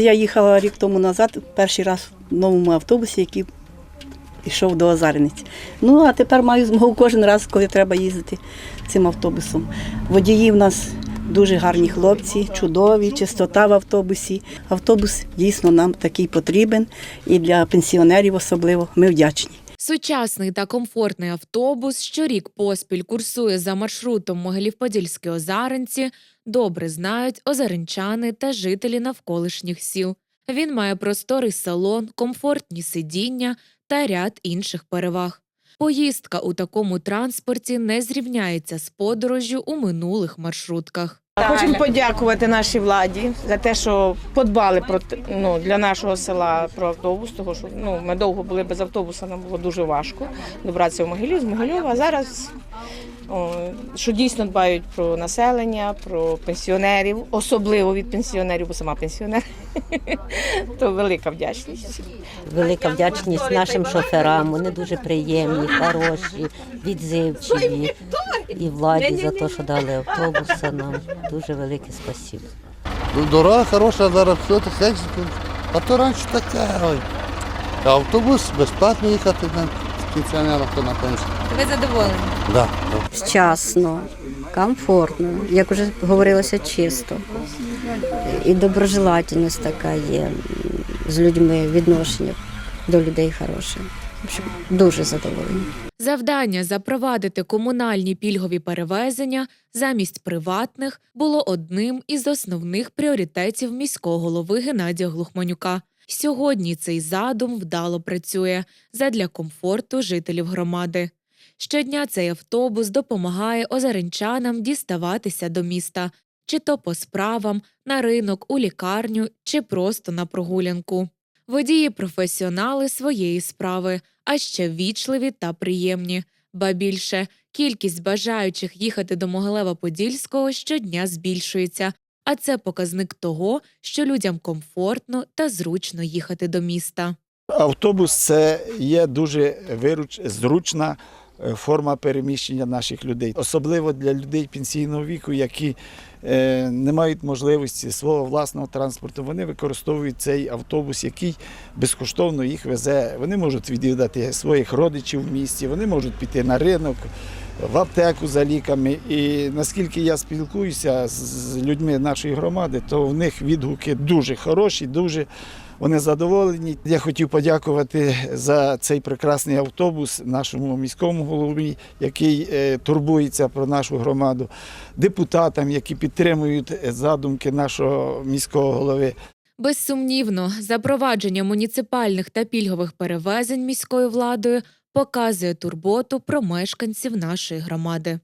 Я їхала рік тому назад, перший раз в новому автобусі, який йшов до Азарниць. Ну, а тепер маю змогу кожен раз, коли треба їздити цим автобусом. Водії в нас дуже гарні хлопці, чудові, чистота в автобусі. Автобус дійсно нам такий потрібен і для пенсіонерів особливо. Ми вдячні. Сучасний та комфортний автобус щорік поспіль курсує за маршрутом Могилів-Подільські Озаренці, добре знають озаренчани та жителі навколишніх сіл. Він має просторий салон, комфортні сидіння та ряд інших переваг. Поїздка у такому транспорті не зрівняється з подорожжю у минулих маршрутках. Хочемо подякувати нашій владі за те, що подбали про ну, для нашого села про автобус, тому що ну, ми довго були без автобуса, нам було дуже важко добратися в Могилів з Могильова. А зараз що дійсно дбають про населення, про пенсіонерів, особливо від пенсіонерів, бо сама пенсіонер, то велика вдячність. Велика вдячність нашим шоферам. Вони дуже приємні, хороші, відзивчиві. І владі за те, що дали автобуса нам. Дуже велике спасибо. Ну, Дорога хороша, зараз все таке. А то раніше таке. Ой. Автобус безплатно їхати на пенсіонерах, то на пенсію. Ви задоволені? Да, да. вчасно, комфортно, як вже говорилося, чисто. І доброжелательність така є з людьми, відношення до людей хороше. Дуже задоволені. Завдання запровадити комунальні пільгові перевезення замість приватних було одним із основних пріоритетів міського голови Геннадія Глухманюка. Сьогодні цей задум вдало працює задля комфорту жителів громади. Щодня цей автобус допомагає озаренчанам діставатися до міста, чи то по справам, на ринок, у лікарню, чи просто на прогулянку. Водії професіонали своєї справи, а ще вічливі та приємні. Ба більше кількість бажаючих їхати до Могилева-Подільського щодня збільшується, а це показник того, що людям комфортно та зручно їхати до міста. Автобус це є дуже вируч, зручна форма переміщення наших людей, особливо для людей пенсійного віку, які е, не мають можливості свого власного транспорту. Вони використовують цей автобус, який безкоштовно їх везе. Вони можуть відвідати своїх родичів в місті, вони можуть піти на ринок. В аптеку за ліками, і наскільки я спілкуюся з людьми нашої громади, то в них відгуки дуже хороші, дуже вони задоволені. Я хотів подякувати за цей прекрасний автобус нашому міському голові, який е, турбується про нашу громаду, депутатам, які підтримують е, задумки нашого міського голови. Безсумнівно, запровадження муніципальних та пільгових перевезень міською владою показує турботу про мешканців нашої громади.